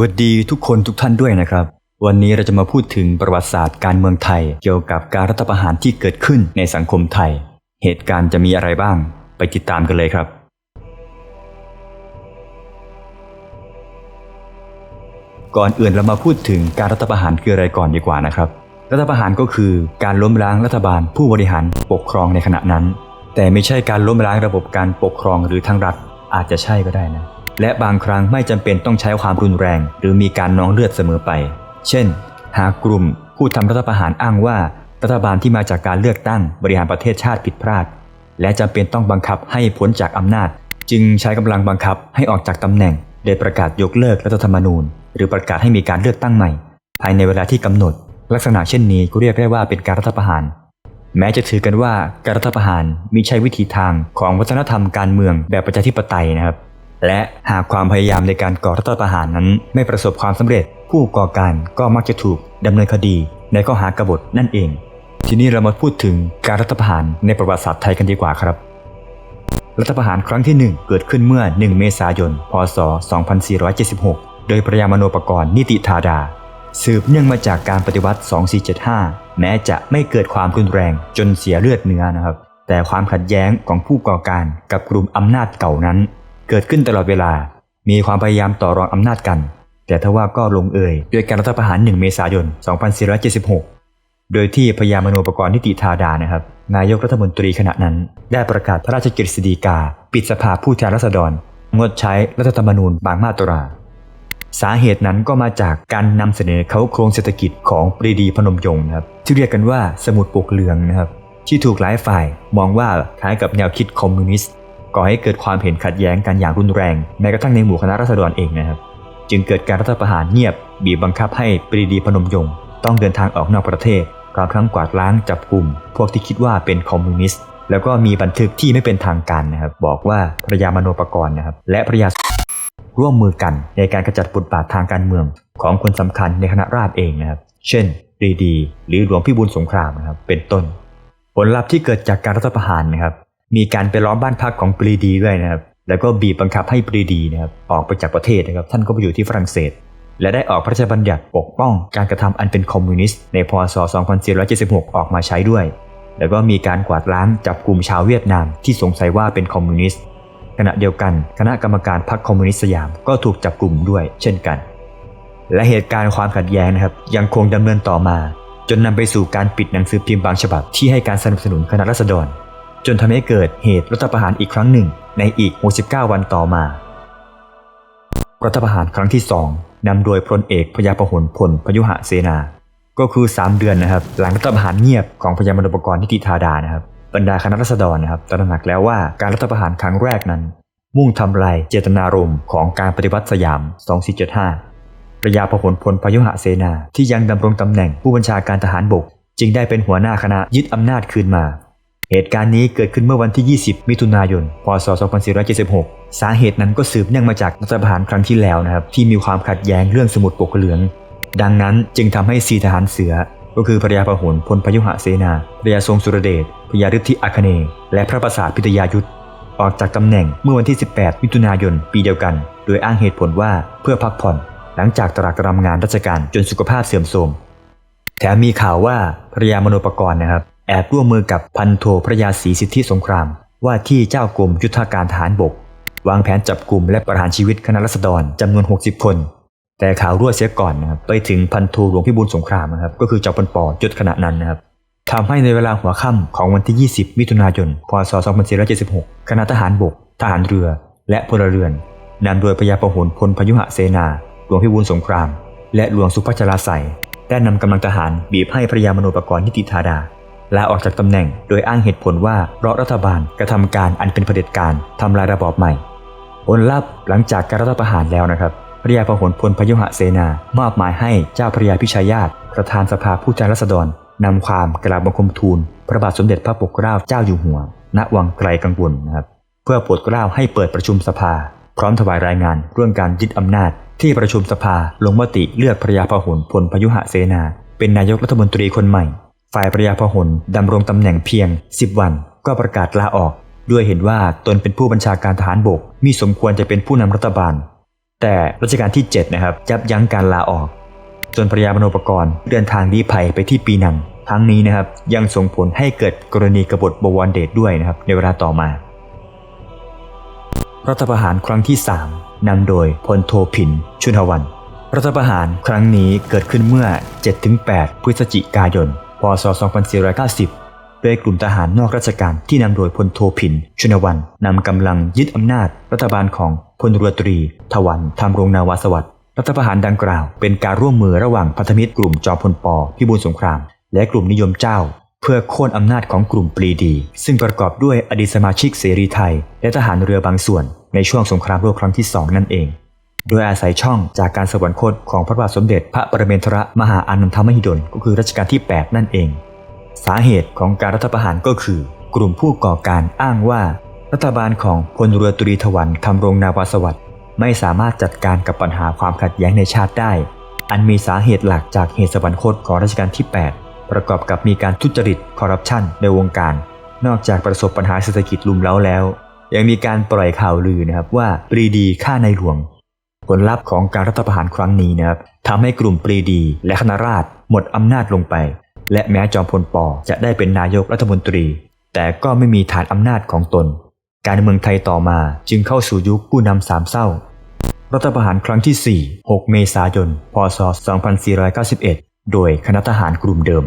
วัสดีทุกคนทุกท่านด้วยนะครับ วันนี้เราจะมาพูดถึงประวัติศาสตร์การเมืองไทย เกี่ยวกับการรัฐประหารที่เกิดขึ้นในสังคมไทย เหตุการณ์จะมีอะไรบ้าง ไปติดตามกันเลยครับ ก่อนอื่นเรามาพูดถึงการรัฐประหารคืออะไรก่อนดีกว่านะครับ รัฐประหารก็คือการล้มล้างรัฐบาลผู้บริหารปกครองในขณะนั้น แต่ไม่ใช่การล้มล้างระบบการปกครองหรือทั้งรัฐอาจจะใช่ก็ได้นะ และบางครั้งไม่จำเป็นต้องใช้ความรุนแรง หรือมีการนองเลือดเสมอไป เช่น หากกลุ่ม ผู้ทำรัฐประหารอ้างว่า รัฐบาลที่มาจากการเลือกตั้งบริหารประเทศชาติผิดพลาด และจำเป็นต้องบังคับให้พ้นจากอำนาจ จึงใช้กำลังบังคับให้ออกจากตำแหน่ง โดยประกาศยกเลิกรัฐธรรมนูญ หรือประกาศให้มีการเลือกตั้งใหม่ ภายในเวลาที่กำหนด ลักษณะเช่นนี้ก็เรียกได้ว่าเป็นการรัฐประหารแม้จะถือกันว่าการรัฐประหารมิใช่วิธีทางของวัฒนธรรมการเมืองแบบประชาธิปไตยนะครับ และหากความพยายามในการก่อรัฐประหารนั้น ไม่ประสบความสำเร็จ ผู้ก่อการก็มักจะถูกดำเนินคดีในข้อหากบฏนั่นเอง ทีนี้เรามาพูดถึงการรัฐประหารในประวัติศาสตร์ไทยกันดีกว่าครับ รัฐประหารครั้งที่ 1 เกิดขึ้นเมื่อ 1 เมษายน พศ 2476 โดยพระยามโนปกรณ์นิติธาดา สืบเนื่องมาจากการปฏิวัติ 2475 แม้จะไม่เกิดความรุนแรงจนเสียเลือดเนื้อนะครับ แต่ความขัดแย้งของผู้ก่อการกับกลุ่มอำนาจเก่านั้น เกิดขึ้นตลอดเวลา มีความพยายามต่อรองอำนาจกัน แต่ทว่าก็ลงเอยด้วยการรัฐประหาร 1 เมษายน 2476 โดยที่พญามโนปกรณ์นิติธาดานะครับ นายกรัฐมนตรีขณะนั้น ได้ประกาศพระราชกฤษฎีกา ปิดสภาผู้แทนราษฎร งดใช้รัฐธรรมนูญบางมาตรา สาเหตุนั้นก็มาจากการนำเสนอเขาโครงเศรษฐกิจของปรีดีพนมยงค์นะครับที่เรียกกันว่าสมุดปกเหลืองนะครับที่ถูกหลายฝ่ายมองว่าคล้ายกับแนวคิดคอมมิวนิสต์ ก่อให้เกิดความเห็นขัดแย้งกันอย่างรุนแรงแม้กระทั่งในหมู่คณะราษฎรเองนะครับ จึงเกิดการรัฐประหารเงียบ บีบบังคับให้ปรีดีพนมยงค์ต้องเดินทางออกนอกประเทศพร้อมทั้งกวาดล้างจับกลุ่ม พวกที่คิดว่าเป็นคอมมิวนิสต์แล้วก็มีบันทึกที่ไม่เป็นทางการนะครับ บอกว่าพระยามโนปกรณ์นะครับ และพระยาร่วมมือกันในการกระจัดบทบาททางการเมือง ของคนสำคัญในคณะราษฎรเองนะครับ เช่นปรีดี หรือหลวงพี่บุญสงครามนะครับเป็นต้น ผลลัพธ์ที่เกิดจากการรัฐประหารนะครับ มีการไปล้อมบ้านพักของปรีดีด้วยนะครับ แล้วก็บีบบังคับให้ปรีดีนะครับออกไปจากประเทศนะครับ ท่านก็ไปอยู่ที่ฝรั่งเศส และได้ออกพระราชบัญญัติปกป้องการกระทำอันเป็นคอมมิวนิสต์ในพศ 2476 ออกมาใช้ด้วย แล้วก็มีการกวาดล้างจับกลุ่มชาวเวียดนามที่สงสัยว่าเป็นคอมมิวนิสต์ ขณะเดียวกัน คณะกรรมการพรรคคอมมิวนิสต์สยามก็ถูกจับกลุ่มด้วย เช่นกัน และเหตุการณ์ความขัดแย้งนะครับยังคงดำเนินต่อมา จนนำไปสู่การปิดหนังสือพิมพ์บางฉบับที่ให้การสนับสนุนคณะรัษฎร จนทำให้เกิดเหตุรัฐประหารอีกครั้งหนึ่งในอีก 69 วันต่อมา รัฐประหารครั้งที่2นำโดยพลเอกพยาพหลพลพยุหะเสนา ก็คือ 3 เดือนนะครับ หลังรัฐประหารเงียบของพยามนปกรณ์นิติธาดานะครับบรรดาคณะรัษฎรนะครับตระหนักแล้วว่าการรัฐประหารครั้งแรกนั้น มุ่งทำลายเจตนารมณ์ของการปฏิวัติสยาม 2475พระยาพหลพลพยุหะเสนาที่ยังดำรงตำแหน่งผู้บัญชาการทหารบก จึงได้เป็นหัวหน้าคณะยึดอำนาจคืนมา เหตุการณ์นี้เกิดขึ้นเมื่อวันที่ 20 มิถุนายน พศ 2476 สาเหตุนั้นก็สืบเนื่องมาจากรัฐประหารครั้งที่แล้วนะครับที่มีความขัดแย้งเรื่องสมุดปกเหลือง ดังนั้นจึงทำให้สีทหารเสือ ก็คือพระยาพหลพลพยุหะเสนาพระยาทรงสุรเดชพระยาฤทธิอัคเนย์และพระประสาทพิทยายุทธออกจากตำแหน่งเมื่อวันที่ 18 มิถุนายน ปีเดียวกัน โดยอ้างเหตุผลว่าเพื่อพักผ่อน หลังจากตรากตรำงานราชการจนสุขภาพเสื่อมโทรมแถมมีข่าวว่าพระยามโนปกรณ์นะครับ แอบร่วมมือกับพันโทพระยาศรีสิทธิสงคราม ว่าที่เจ้ากรมยุทธการทหารบก วางแผนจับกลุ่มและประหารชีวิตคณะรัษฎรจำนวน 60 คน แต่ข่าวรั่วเสียก่อนนะครับไปถึงพันโทหลวงพิบูลสงครามนะครับก็คือเจ้าปนปอจุดขณะนั้นนะครับทำให้ในเวลาหัวค่ำของวันที่ 20 มิถุนายน พศ 2476 คณะทหารบก ทหารเรือ และพลเรือนนำโดยพยาพหลพลพยุหะเสนา หลวงพิบูลสงคราม และหลวงสุพัชราใสได้นำกำลังทหารบีบให้พระยามโนปกรณ์นิติธาดา ลาออกจากตำแหน่ง โดยอ้างเหตุผลว่าเพราะรัฐบาลกระทำการอันเป็นเผด็จการทำลายระบอบใหม่ผลลัพธ์หลังจากการรัฐประหารแล้วนะครับพระยาพหลพลพยุหเสนา มอบหมายให้เจ้าพระยาพิชัยาตประธานสภาผู้แทนราษฎรนำความกราบบังคมทูล พระบาทสมเด็จพระปกเกล้าเจ้าอยู่หัว ณวังไกลกังวลนะครับเพื่อโปรดเกล้าให้เปิดประชุมสภา พร้อมถวายรายงานเรื่องการยึดอำนาจ ที่ประชุมสภาลงมติเลือกพระยาพหลพลพยุหเสนา เป็นนายกรัฐมนตรีคนใหม่ ฝ่ายพระยาพหลดำรงตำแหน่งเพียง 10 วัน ก็ประกาศลาออก ด้วยเห็นว่าตนเป็นผู้บัญชาการทหารบกมีสมควรจะเป็นผู้นำรัฐบาล แต่รัชกาลที่ 7 นะครับยับยั้งการลาออก จนพระยามโนปกรณ์เดินทางลี้ภัยไปที่ปีนังทั้งนี้นะครับยังส่งผลให้เกิดกรณีกบฏบวรเดชด้วยนะครับในเวลาต่อมารัฐประหารครั้งที่ 3นำโดยพลโทผิน ชุนหวัน รัฐประหารครั้งนี้เกิดขึ้นเมื่อ 7-8 พฤศจิกายน ศ 2490 โดยกลุ่มทหารนอกราชการที่นำโดยพลโทผินชุนวันนำกำลังยึดอำนาจรัฐบาลของพลเรือตรี ทวันธรรมรงนาวาสวัสดิ์รัฐประหารดังกล่าว เป็นการร่วมมือระหว่างพันธมิตรกลุ่มจอมพลปพิบูลสงคราม และกลุ่มนิยมเจ้า เพื่อโค่นอำนาจของกลุ่มปรีดี ซึ่งประกอบด้วยอดีตสมาชิกเสรีไทย และทหารเรือบางส่วนในช่วงสงครามโลกครั้งที่สองนั่นเอง โดยอาศัยช่องจากการสวรรคตของพระบาทสมเด็จพระปรเมนทรมหาอานันทมหิดลก็คือรัชกาลที่ 8 นั่นเอง สาเหตุของการรัฐประหารก็คือ กลุ่มผู้ก่อการอ้างว่า รัฐบาลของพลเรือตรีทวันคำรงนาวาสวัสดิ์ไม่สามารถจัดการกับปัญหาความขัดแย้งในชาติได้ อันมีสาเหตุหลักจากเหตุสวรรคตของรัชกาลที่ 8 ประกอบกับมีการทุจริตคอร์รัปชันในวงการ นอกจากประสบปัญหาเศรษฐกิจลุมเล้าแล้ว ยังมีการปล่อยข่าวลือนะครับว่าปรีดีฆ่าในหลวง ผลลัพธ์ของการรัฐประหารครั้งนี้นะครับทำให้กลุ่มปรีดี และคณะราษฎรหมดอำนาจลงไป และแม้จอมพลปอจะได้เป็นนายกรัฐมนตรี แต่ก็ไม่มีฐานอำนาจของตน การเมืองไทยต่อมาจึงเข้าสู่ยุคผู้นำสามเศร้า รัฐประหารครั้งที่ 4 6 เมษายน พศ 2491 โดยคณะทหารกลุ่มเดิม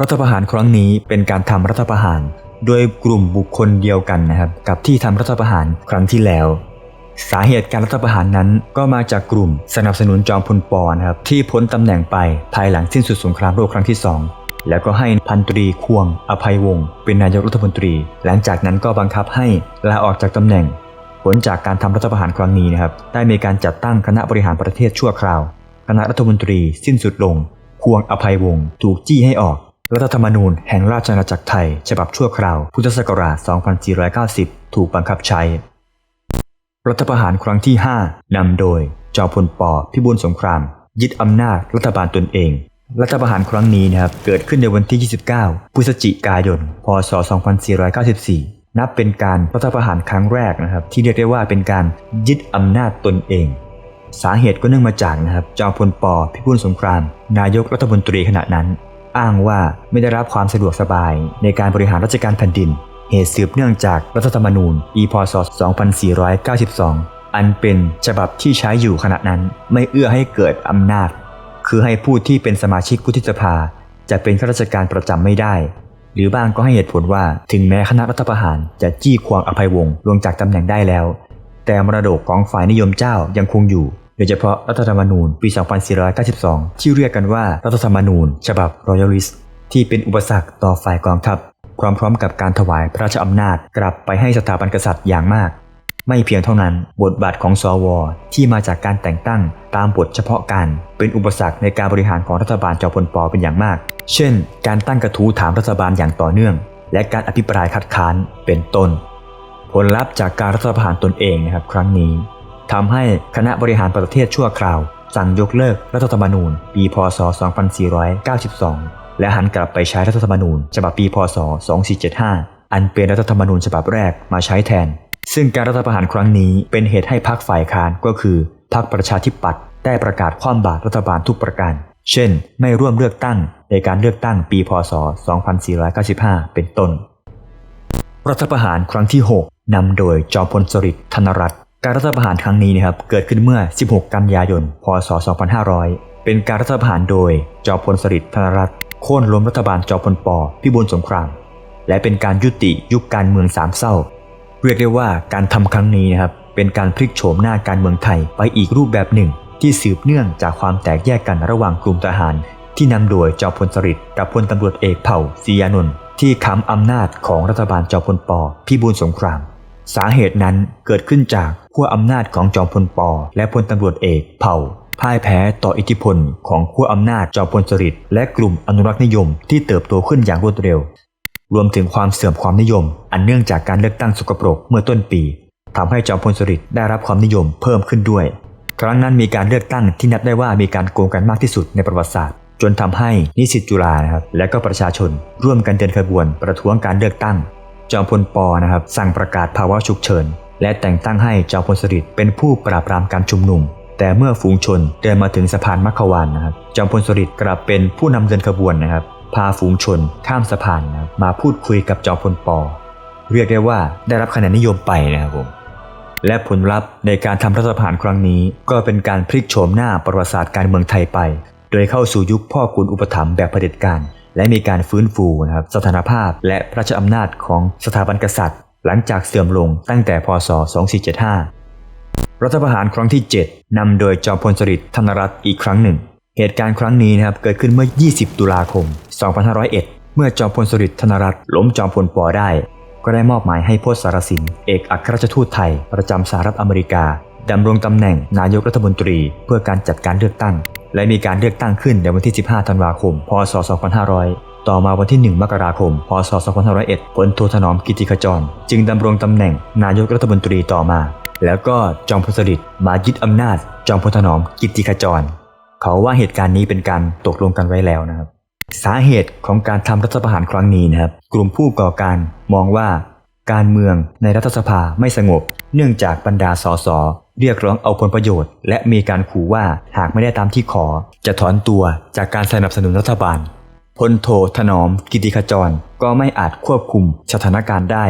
รัฐประหารครั้งนี้เป็นการทำรัฐประหาร โดยกลุ่มบุคคลเดียวกันนะครับกับที่ทำรัฐประหารครั้งที่แล้ว สาเหตุการรัฐประหารนั้นก็มาจากกลุ่มสนับสนุนจอมพลปอนะครับที่พ้นตำแหน่งไปภายหลังสิ้นสุดสงครามโลกครั้งที่สองแล้วก็ให้พันตรีควง อภัยวงศ์เป็นนายกรัฐมนตรี หลังจากนั้นก็บังคับให้ลาออกจากตำแหน่ง ผลจากการทำรัฐประหารครั้งนี้นะครับได้มีการจัดตั้งคณะบริหารประเทศชั่วคราว คณะรัฐมนตรีสิ้นสุดลง ควงอภัยวงศ์ถูกจี้ให้ออก รัฐธรรมนูญแห่งราชอาณาจักรไทย ฉบับชั่วคราวพุทธศักราช 2490 ถูกบังคับใช้ รัฐประหารครั้งที่ 5นำโดยจอมพลปพิบูลสงคราม ยึดอำนาจรัฐบาลตนเอง รัฐประหารครั้งนี้นะครับเกิดขึ้นในวันที่ 29 พฤศจิกายน พศ 2494 นับเป็นการรัฐประหารครั้งแรกนะครับที่เรียกได้ว่าเป็นการยึดอำนาจตนเอง สาเหตุก็เนื่องมาจากนะครับจอมพลปพิบูลสงคราม นายกรัฐมนตรีขณะนั้น อ้างว่าไม่ได้รับความสะดวกสบายในการบริหารราชการแผ่นดิน เหตุสืบเนื่องจากรัฐธรรมนูญปีพศ 2492 อันเป็นฉบับที่ใช้อยู่ขณะนั้นไม่เอื้อให้เกิดอำนาจ คือให้ผู้ที่เป็นสมาชิกวุฒิสภา จะเป็นข้าราชการประจำไม่ได้ หรือบางก็ให้เหตุผลว่าถึงแม้คณะรัฐประหารจะจี้ควงอภัยวงศ์ลงจากตำแหน่งได้แล้ว แต่มรดกของฝ่ายนิยมเจ้ายังคงอยู่โดยเฉพาะรัฐธรรมนูญปี 2492 ที่เรียกกันว่ารัฐธรรมนูญ ฉบับรอยัลลิสที่เป็นอุปสรรคต่อฝ่ายกองทัพ พร้อมๆ กับการถวายพระราชอำนาจกลับไปให้สถาบันกษัตริย์อย่างมาก ไม่เพียงเท่านั้น บทบาทของสว ที่มาจากการแต่งตั้งตามบทเฉพาะการเป็นอุปสรรคในการบริหารของรัฐบาลจอพลปเป็นอย่างมาก เช่น การตั้งกระทู้ถามรัฐบาลอย่างต่อเนื่อง และการอภิปรายคัดค้านเป็นต้น ผลลัพธ์จากการรัฐประหารตนเองนะครับครั้งนี้ทำให้คณะบริหารประเทศชั่วคราว สั่งยกเลิกรัฐธรรมนูญ ปีพศ 2492 และหันกลับไปใช้รัฐธรรมนูญ ฉบับปีพศ 2475 อันเป็นรัฐธรรมนูญฉบับแรกมาใช้แทน ซึ่งการรัฐประหารครั้งนี้เป็นเหตุให้พรรคฝ่ายค้านก็คือพรรคประชาธิปัตย์ได้ประกาศคว่ำบาตรรัฐบาลทุกประการ เช่น ไม่ร่วมเลือกตั้งในการเลือกตั้งปีพศ 2495 เป็นต้น รัฐประหารครั้งที่ 6นำโดยจอมพลสฤษดิ์ธนรัตน์การรัฐประหารครั้งนี้นะครับเกิดขึ้นเมื่อ 16 กันยายน พศ 2500 เป็นการรัฐประหารโดยจอมพลสฤษดิ์ธนรัตน์ โค่นล้มรัฐบาลจอพลปพิบูลสงคราม และเป็นการยุติยุคการเมืองสามเศร้า เรียกได้ว่าการทำครั้งนี้นะครับเป็นการพลิกโฉมหน้าการเมืองไทยไปอีกรูปแบบหนึ่ง ที่สืบเนื่องจากความแตกแยกกันระหว่างกลุ่มทหาร ที่นำโดยจอพลสฤษดิ์กับพลตำรวจเอกเผ่าศรียานนท์ที่ค้ำอำนาจของรัฐบาลจอพลปพิบูลสงคราม สาเหตุนั้นเกิดขึ้นจากขั้วอำนาจของจอมพลปและพลตำรวจเอกเผ่า พ่ายแพ้ต่ออิทธิพลของขั้วอำนาจจอมพลสฤษดิ์และกลุ่มอนุรักษ์นิยมที่เติบโตขึ้นอย่างรวดเร็ว รวมถึงความเสื่อมความนิยม อันเนื่องจากการเลือกตั้งสกปรกเมื่อต้นปีทำให้จอมพลสฤษดิ์ได้รับความนิยมเพิ่มขึ้นด้วย ครั้งนั้นมีการเลือกตั้งที่นับได้ว่ามีการโกงกันมากที่สุดในประวัติศาสตร์ จนทำให้นิสิตจุฬานะครับและก็ประชาชน ร่วมกันเดินขบวนประท้วงการเลือกตั้ง จอมพลปนะครับสั่งประกาศภาวะฉุกเฉินและแต่งตั้งให้จอมพลสฤษดิ์เป็นผู้ปราบปรามการชุมนุม แต่เมื่อฝูงชนเดินมาถึงสะพานมัคควานนะครับจอมพลสฤษดิ์กลับเป็นผู้นำเดินขบวนนะครับ พาฝูงชนข้ามสะพานนะมาพูดคุยกับจอมพลปอ เรียกได้ว่าได้รับคะแนนนิยมไปนะครับผมและผลลัพธ์ในการทำรัฐประหารครั้งนี้ ก็เป็นการพลิกโฉมหน้าประวัติศาสตร์การเมืองไทยไป โดยเข้าสู่ยุคพ่อขุนอุปถัมภ์แบบเผด็จการ และมีการฟื้นฟูนะครับสถานภาพและพระราชอำนาจของสถาบันกษัตริย์ หลังจากเสื่อมลงตั้งแต่พศ 2475 รัฐประหารครั้งที่ 7นำโดยจอมพลสฤษดิ์ธนรัตน์อีกครั้งหนึ่ง เหตุการณ์ครั้งนี้นะครับเกิดขึ้นเมื่อ 20 ตุลาคม 2501 เมื่อจอมพลสฤษดิ์ธนรัตน์ล้มจอมพลปอได้ ก็ได้มอบหมายให้พจน์สารสิน เอกอัครราชทูตไทย ประจำสหรัฐอเมริกาดำรงตำแหน่งนายกรัฐมนตรีเพื่อการจัดการเลือกตั้ง และมีการเลือกตั้งขึ้นในวันที่ 15 ธันวาคม พศ 2500 ต่อมาวันที่ 1 มกราคม พศ 2501พลโทถนอมกิติขจร จึงดำรงตำแหน่งนายกรัฐมนตรีต่อมา แล้วก็จอมพลสฤษดิ์มายึดอำนาจ จอมพลถนอมกิติขจร เขาว่าเหตุการณ์นี้เป็นการตกลงกันไว้แล้วนะครับ สาเหตุของการทำรัฐประหารครั้งนี้นะครับ กลุ่มผู้ก่อการมองว่าการเมืองในรัฐสภาไม่สงบ เนื่องจากบรรดาสสเรียกร้องเอาผลประโยชน์ และมีการขู่ว่าหากไม่ได้ตามที่ขอ จะถอนตัวจากการสนับสนุนรัฐบาล พลโทถนอมกิติขจรก็ไม่อาจควบคุมสถานการณ์ได้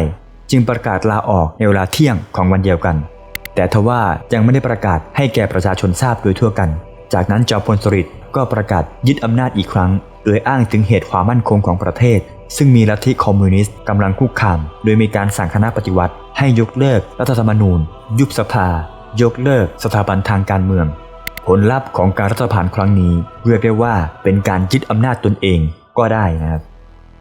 จึงประกาศลาออกในเวลาเที่ยงของวันเดียวกัน แต่ทว่ายังไม่ได้ประกาศให้แก่ประชาชนทราบโดยทั่วกัน จากนั้นจอมพลสฤษดิ์ก็ประกาศยึดอำนาจอีกครั้ง โดยอ้างถึงเหตุความมั่นคงของประเทศ ซึ่งมีลัทธิคอมมิวนิสต์กำลังคุกคาม โดยมีการสั่งคณะปฏิวัติ ให้ยกเลิกรัฐธรรมนูญ ยุบสภา ยกเลิกสถาบันทางการเมือง ผลลัพธ์ของการรัฐประหารครั้งนี้เรียกได้ว่าเป็นการยึดอำนาจตนเองก็ได้นะครับ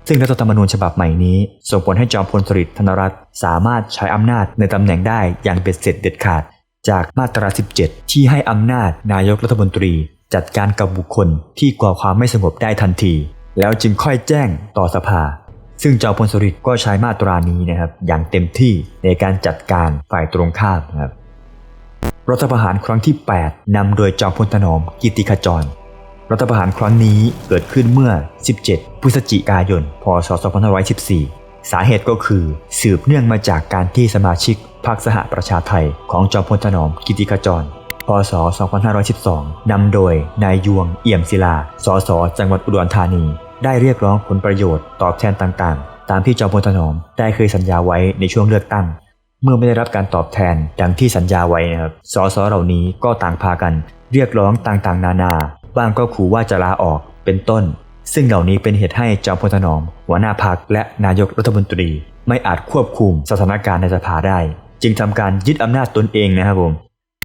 ซึ่งรัฐธรรมนูญฉบับใหม่นี้ ส่งผลให้จอมพลสฤษดิ์ธนรัตน์สามารถใช้อำนาจในตำแหน่งได้อย่างเบ็ดเสร็จเด็ดขาด จากมาตรา 17 ที่ให้อำนาจนายกรัฐมนตรี จัดการกับบุคคลที่ก่อความไม่สงบได้ทันที แล้วจึงค่อยแจ้งต่อสภา ซึ่งจอมพลสฤษดิ์ก็ใช้มาตรานี้นะครับอย่างเต็มที่ในการจัดการฝ่ายตรงข้ามนะครับ รัฐประหารครั้งที่ 8 นำโดยจอมพลถนอมกิติขจร รัฐประหารครั้งนี้เกิดขึ้นเมื่อ 17 พฤศจิกายน พศ 2514 สาเหตุก็คือสืบเนื่องมาจากการที่สมาชิกพรรคสหประชาไทยของจอมพลถนอมกิติขจร พศ 2512 นำโดยนายยวงเอี่ยมศิลา สส จังหวัดอุดรธานี ได้เรียกร้องผลประโยชน์ตอบแทนต่างๆ ตามที่จอมพลถนอมได้เคยสัญญาไว้ในช่วงเลือกตั้ง เมื่อไม่ได้รับการตอบแทนดังที่สัญญาไว้นะครับสสเหล่านี้ก็ต่างพากัน เรียกร้องต่างๆ นานา บ้างก็ขู่ว่าจะลาออกเป็นต้น ซึ่งเหล่านี้เป็นเหตุให้จอมพลถนอม หัวหน้าพรรคและนายกรัฐมนตรี ไม่อาจควบคุมสถานการณ์ในสภาได้ จึงทำการยึดอำนาจตนเองนะครับผม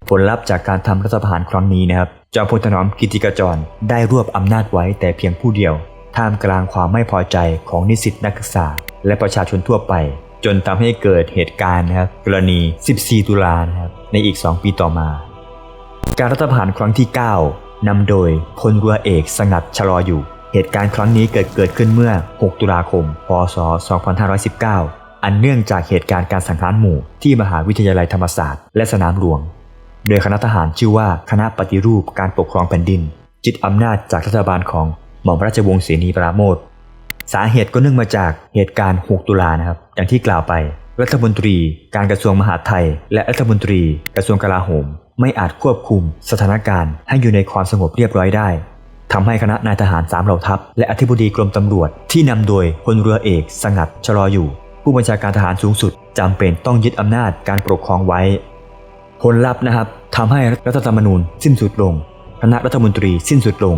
ผลลัพธ์จากการทำรัฐประหารครั้งนี้นะครับจอมพลถนอมกิติกจรได้รวบอำนาจไว้แต่เพียงผู้เดียว ท่ามกลางความไม่พอใจของนิสิตนักศึกษา และประชาชนทั่วไป จนทำให้เกิดเหตุการณ์นะครับกรณี 14 ตุลานะครับในอีก 2 ปีต่อมา การรัฐประหารครั้งที่ 9นำโดยพลเรือเอกสงัดชะลออยู่ เหตุการณ์ครั้งนี้เกิดเกิดขึ้นเมื่อ 6 ตุลาคม พศ 2519 อันเนื่องจากเหตุการณ์การสังหารหมู่ที่มหาวิทยาลัยธรรมศาสตร์และสนามหลวง โดยคณะทหารชื่อว่าคณะปฏิรูปการปกครองแผ่นดินยึดอำนาจจากรัฐบาลของหม่อมราชวงศ์เสนีปราโมท สาเหตุก็เนื่องมาจากเหตุการณ์ 6 ตุลานะครับ อย่างที่กล่าวไป รัฐมนตรี การกระทรวงมหาดไทย และรัฐมนตรี กระทรวงกลาโหม ไม่อาจควบคุมสถานการณ์ให้อยู่ในความสงบเรียบร้อยได้ทำให้คณะนายทหารสามเหล่าทัพ และอธิบดีกรมตำรวจ ที่นำโดยพลเรือเอก สงัดชะลออยู่ ผู้บัญชาการทหารสูงสุดจำเป็นต้องยึดอำนาจการปกครองไว้ ผลลัพธ์นะครับทำให้รัฐธรรมนูญสิ้นสุดลง คณะรัฐมนตรีสิ้นสุดลง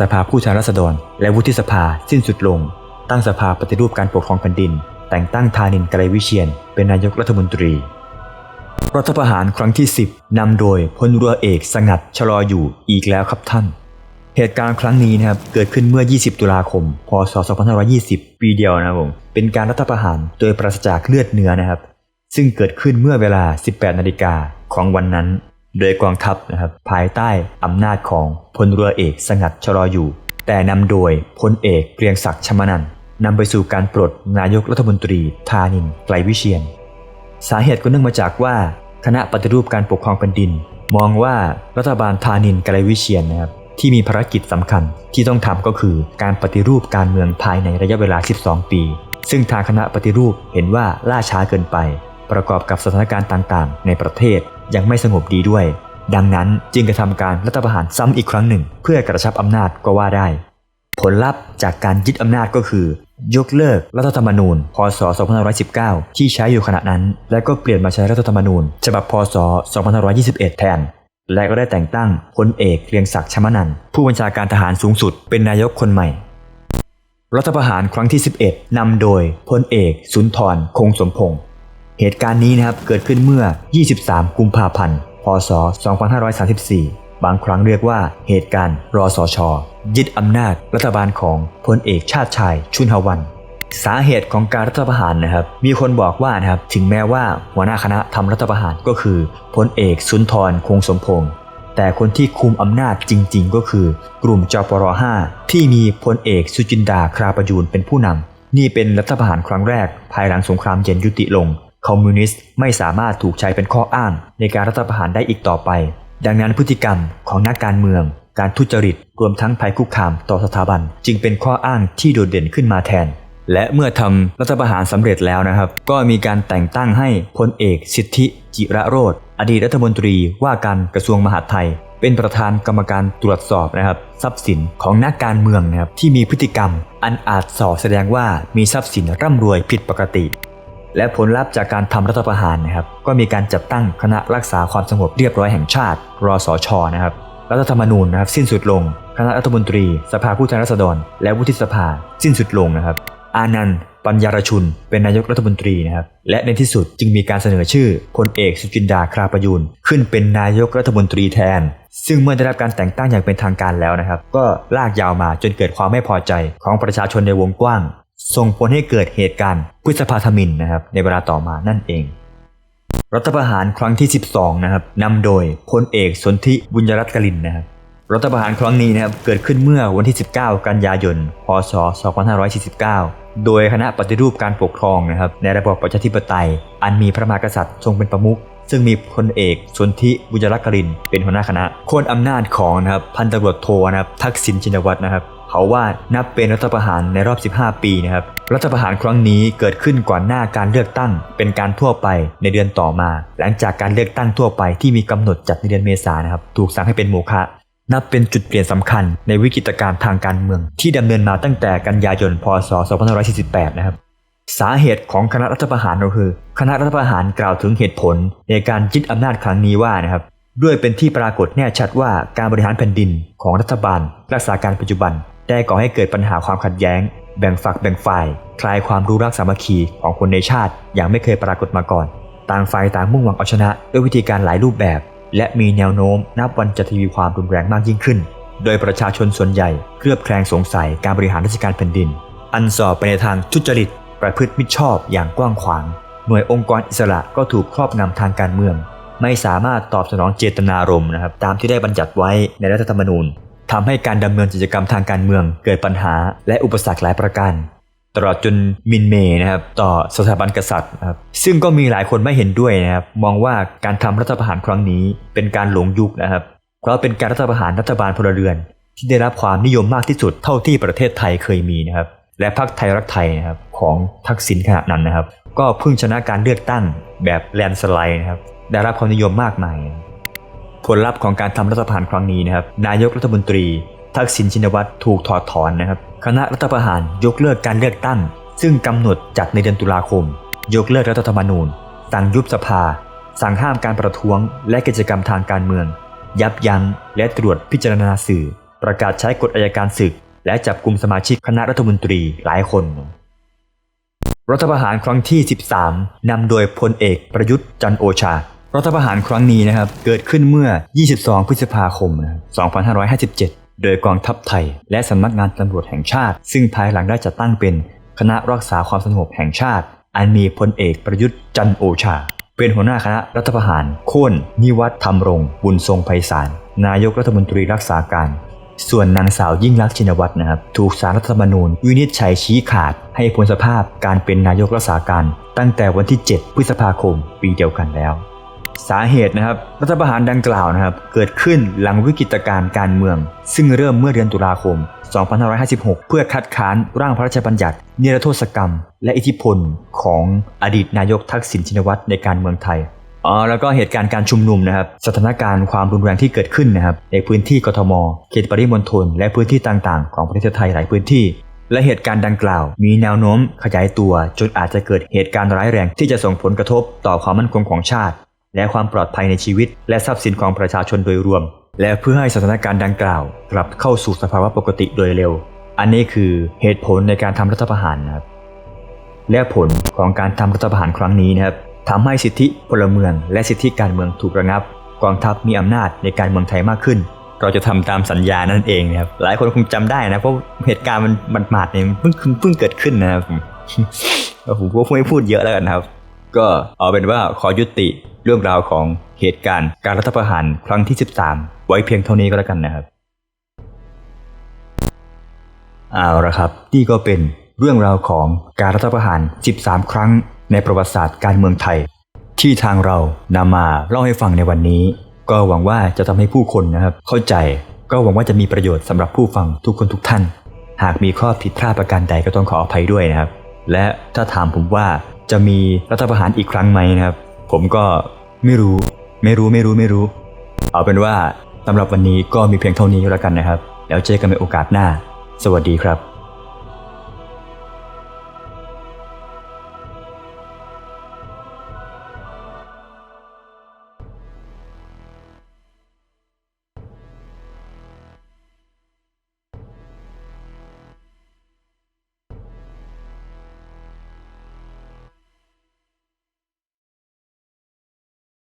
สภาผู้แทนราษฎร และวุฒิสภาสิ้นสุดลง ตั้งสภาปฏิรูปการปกครองแผ่นดิน แต่งตั้งธานินทร์ไกรวิเชียน เป็นนายกรัฐมนตรี รัฐประหารครั้งที่ 10นำโดยพลเรือเอกสงัดชะลออยู่อีกแล้วครับท่าน เหตุการณ์ครั้งนี้นะครับเกิดขึ้นเมื่อ 20 ตุลาคม พศ 2520 ปีเดียวนะครับผมเป็นการรัฐประหารโดยปราศจากเลือดเนื้อนะครับ ซึ่งเกิดขึ้นเมื่อเวลา 18 นาฬิกาของวันนั้น โดยกองทัพนะครับภายใต้อำนาจของพลเรือเอกสงัดชะลออยู่ แต่นำโดยพลเอกเกรียงศักดิ์ชมานันท์ นำไปสู่การปลดนายกรัฐมนตรีธานินทร์ไกรวิเชียน สาเหตุก็เนื่องมาจากว่าคณะปฏิรูปการปกครองแผ่นดิน มองว่ารัฐบาลธานินทร์ไกรวิเชียนนะครับที่มีภารกิจสำคัญที่ต้องทำก็คือการปฏิรูปการเมืองภายในระยะเวลา 12 ปี ซึ่งทางคณะปฏิรูปเห็นว่าล่าช้าเกินไป ประกอบกับสถานการณ์ต่างๆ ในประเทศยังไม่สงบดีด้วย ดังนั้นจึงกระทำการรัฐประหารซ้ำอีกครั้งหนึ่ง เพื่อกระชับอำนาจก็ว่าได้ ผลลัพธ์จากการยึดอำนาจก็คือ ยกเลิกรัฐธรรมนูญ พศ 2519 ที่ใช้อยู่ขณะนั้น และก็เปลี่ยนมาใช้รัฐธรรมนูญ ฉบับ พศ 2521 แทน และก็ได้แต่งตั้งพลเอกเกรียงศักดิ์ชมนันผู้บัญชาการทหารสูงสุด เป็นนายกคนใหม่ รัฐประหารครั้งที่ 11 นำโดยพลเอกสุนทรคงสมพงษ์เหตุการณ์นี้นะครับเกิดขึ้นเมื่อ 23 กุมภาพันธ์ พศ 2534 บางครั้งเรียกว่าเหตุการณ์รอสชอยึดอำนาจรัฐบาลของพลเอกชาติชายชุนหวัน สาเหตุของการรัฐประหารนะครับ มีคนบอกว่านะครับถึงแม้ว่าหัวหน้าคณะทำรัฐประหารก็คือพลเอกสุนทรคงสมพงษ์แต่คนที่คุมอำนาจจริง ๆ ก็คือกลุ่มจปร5ที่มีพลเอกสุจินดาคราประยูนเป็นผู้นำนี่เป็นรัฐประหารครั้งแรก ภายหลังสงครามเย็นยุติลง คอมมิวนิสต์ไม่สามารถถูกใช้เป็นข้ออ้างในการรัฐประหารได้อีกต่อไป ดังนั้นพฤติกรรมของนักการเมือง การทุจริต รวมทั้งภัยคุกคามต่อสถาบัน จึงเป็นข้ออ้างที่โดดเด่นขึ้นมาแทน และเมื่อทำรัฐประหารสำเร็จแล้วนะครับ ก็มีการแต่งตั้งให้พลเอกสิทธิจิระโรธอดีตรัฐมนตรีว่าการกระทรวงมหาดไทย เป็นประธานกรรมการตรวจสอบนะครับ ทรัพย์สินของนักการเมืองนะครับที่มีพฤติกรรม อันอาจส่อแสดงว่ามีทรัพย์สินร่ำรวยผิดปกติ และผลลัพธ์จากการทำรัฐประหารนะครับ ก็มีการจัดตั้งคณะรักษาความสงบเรียบร้อยแห่งชาติ รสชนะครับ รัฐธรรมนูญนะครับ สิ้นสุดลง คณะรัฐมนตรี สภาผู้แทนราษฎร และวุฒิสภา สิ้นสุดลงนะครับ อานันต์ ปัญญารชุน เป็นนายกรัฐมนตรีนะครับ และในที่สุดจึงมีการเสนอชื่อพลเอกสุจินดาคราประยูนขึ้นเป็นนายกรัฐมนตรีแทน ซึ่งเมื่อได้รับการแต่งตั้งอย่างเป็นทางการแล้วนะครับ ก็ลากยาวมาจนเกิดความไม่พอใจของประชาชนในวงกว้าง ส่งผลให้เกิดเหตุการณ์พฤษภาธมินนะครับในเวลาต่อมานั่นเอง รัฐประหารครั้งที่ 12นะครับนำโดยพลเอกสนธิบุญยรัตน์กลินนะครับรัฐประหารครั้งนี้นะครับเกิดขึ้นเมื่อวันที่ 19 กันยายน พศ 2549 โดยคณะปฏิรูปการปกครองนะครับในระบอบประชาธิปไตย อันมีพระมหากษัตริย์ทรงเป็นประมุขซึ่งมีพลเอกสนธิบุญรัตน์กลินเป็นหัวหน้าคณะโค่นอำนาจของนะครับพันตำรวจโทนะครับทักษิณชินวัตรนะครับ เขาว่านับเป็นรัฐประหารในรอบ 15 ปีนะครับ รัฐประหารครั้งนี้เกิดขึ้นก่อนหน้าการเลือกตั้ง เป็นการทั่วไปในเดือนต่อมา หลังจากการเลือกตั้งทั่วไปที่มีกำหนดจัดในเดือนเมษายนนะครับ ถูกสั่งให้เป็นโมฆะนับเป็นจุดเปลี่ยนสำคัญในวิกฤตการณ์ทางการเมือง ที่ดำเนินมาตั้งแต่กันยายน พศ 2548 นะครับสาเหตุของคณะรัฐประหารก็คือ คณะรัฐประหารกล่าวถึงเหตุผลในการยึดอำนาจครั้งนี้ว่านะครับด้วยเป็นที่ปรากฏแน่ชัดว่าการบริหารแผ่นดินของรัฐบาล รักษาการปัจจุบัน ได้ก่อให้เกิดปัญหาความขัดแย้ง แบ่งฝักแบ่งฝ่าย คลายความรู้รักสามัคคีของคนในชาติ อย่างไม่เคยปรากฏมาก่อน ต่างฝ่ายต่างมุ่งหวังเอาชนะ ด้วยวิธีการหลายรูปแบบ และมีแนวโน้มนับวันจะทวีความรุนแรงมากยิ่งขึ้น โดยประชาชนส่วนใหญ่ เคลือบแคลงสงสัยการบริหารราชการแผ่นดิน อันสอบไปในทางทุจริต ประพฤติมิชอบอย่างกว้างขวาง หน่วยองค์กรอิสระก็ถูกครอบงำทางการเมือง ไม่สามารถตอบสนองเจตนารมณ์นะครับตามที่ได้บัญญัติไว้ในรัฐธรรมนูญ ทำให้การดำเนินกิจกรรมทางการเมืองเกิดปัญหาและอุปสรรคหลายประการ ตลอดจนมินเหมนะครับต่อสถาบันกษัตริย์นะครับซึ่งก็มีหลายคนไม่เห็นด้วยนะครับมองว่าการทำรัฐประหารครั้งนี้เป็นการหลงยุคนะครับ เพราะเป็นการรัฐประหารรัฐบาลพลเรือน ที่ได้รับความนิยมมากที่สุดเท่าที่ประเทศไทยเคยมีนะครับและพรรคไทยรักไทยนะครับของทักษิณขณะนั้นนะครับ ก็เพิ่งชนะการเลือกตั้งแบบแลนสไลด์นะครับได้รับความนิยมมากมาย ผลลัพธ์ของการทำรัฐประหารครั้งนี้นะครับ นายกรัฐมนตรี ทักษิณชินวัตรถูกถอดถอนนะครับ คณะรัฐประหารยกเลิกการเลือกตั้ง ซึ่งกำหนดจัดในเดือนตุลาคม ยกเลิกรัฐธรรมนูญ สั่งยุบสภา สั่งห้ามการประท้วง และกิจกรรมทางการเมือง ยับยั้งและตรวจพิจารณาสื่อ ประกาศใช้กฎอายการศึก และจับกลุ่มสมาชิกคณะรัฐมนตรีหลายคนรัฐประหารครั้งที่ 13 นำโดยพลเอกประยุทธ์จันโอชา รัฐประหารครั้งนี้นะครับเกิดขึ้นเมื่อ 22 พฤษภาคม 2557 โดยกองทัพไทย และสำนักงานตำรวจแห่งชาติ ซึ่งภายหลังได้จัดตั้งเป็นคณะรักษาความสงบแห่งชาติ อันมีพลเอกประยุทธ์จันโอชา เป็นหัวหน้าคณะรัฐประหาร โค่นนิวัฒน์ธรรมรงค์บุญทรงไพศาลนายกรัฐมนตรีรักษาการ ส่วนนางสาวยิ่งลักชินวัตรนะครับ ถูกสารรัฐธรรมนูญวินิจฉัยชี้ขาด ให้พ้นสภาพการเป็นนายกรักษาการ ตั้งแต่วันที่ 7 พฤษภาคม ปีเดียวกันแล้ว สาเหตุนะครับรัฐประหารดังกล่าวนะครับเกิดขึ้นหลังวิกฤตการณ์การเมือง ซึ่งเริ่มเมื่อเดือนตุลาคม 2556 เพื่อคัดค้านร่างพระราชบัญญัตินิรโทษกรรม และอิทธิพลของอดีตนายกทักษิณชินวัตรในการเมืองไทยอ๋อแล้วก็เหตุการณ์การชุมนุมนะครับสถานการณ์ความรุนแรงที่เกิดขึ้นนะครับในพื้นที่กทม เขตปริมณฑลและพื้นที่ต่างๆ ของประเทศไทยหลายพื้นที่ และเหตุการณ์ดังกล่าว มีแนวโน้มขยายตัวจนอาจจะเกิดเหตุการณ์ร้ายแรงที่จะส่งผลกระทบต่อความมั่นคงของชาติ และความปลอดภัยในชีวิต และทรัพย์สินของประชาชนโดยรวม และเพื่อให้สถานการณ์ดังกล่าวกลับเข้าสู่สภาวะปกติโดยเร็ว อันนี้คือเหตุผลในการทำรัฐประหารนะครับ และผลของการทำรัฐประหารครั้งนี้นะครับทำให้สิทธิพลเมือง และสิทธิการเมืองถูกระงับ กองทัพมีอำนาจในการเมืองไทยมากขึ้น เราจะทำตามสัญญานั่นเองนะครับ หลายคนคงจำได้นะเพราะเหตุการณ์มันมันหมาดเนี่ยเพิ่งเพิ่งเกิดขึ้นนะครับผมผมก็ไม่พูดเยอะแล้วกันะครับ ก็เอาเป็นว่าขอยุติ เรื่องราวของเหตุการณ์การรัฐประหารครั้งที่ 13 ไว้เพียงเท่านี้ก็แล้วกันนะครับเอาละครับนี่ก็เป็นเรื่องราวของการรัฐประหาร 13 ครั้งในประวัติศาสตร์การเมืองไทย ที่ทางเรานำมาเล่าให้ฟังในวันนี้ ก็หวังว่าจะทำให้ผู้คนนะครับ เข้าใจ ก็หวังว่าจะมีประโยชน์สำหรับผู้ฟังทุกคนทุกท่าน หากมีข้อผิดพลาดประการใดก็ต้องขออภัยด้วยนะครับ และถ้าถามผมว่าจะมีรัฐประหารอีกครั้งไหมนะครับ ผมก็ไม่รู้ ไม่รู้ไม่รู้ไม่รู้ เอาเป็นว่าสำหรับวันนี้ก็มีเพียงเท่านี้แล้วกันนะครับ แล้วเจอกันในโอกาสหน้า สวัสดีครับ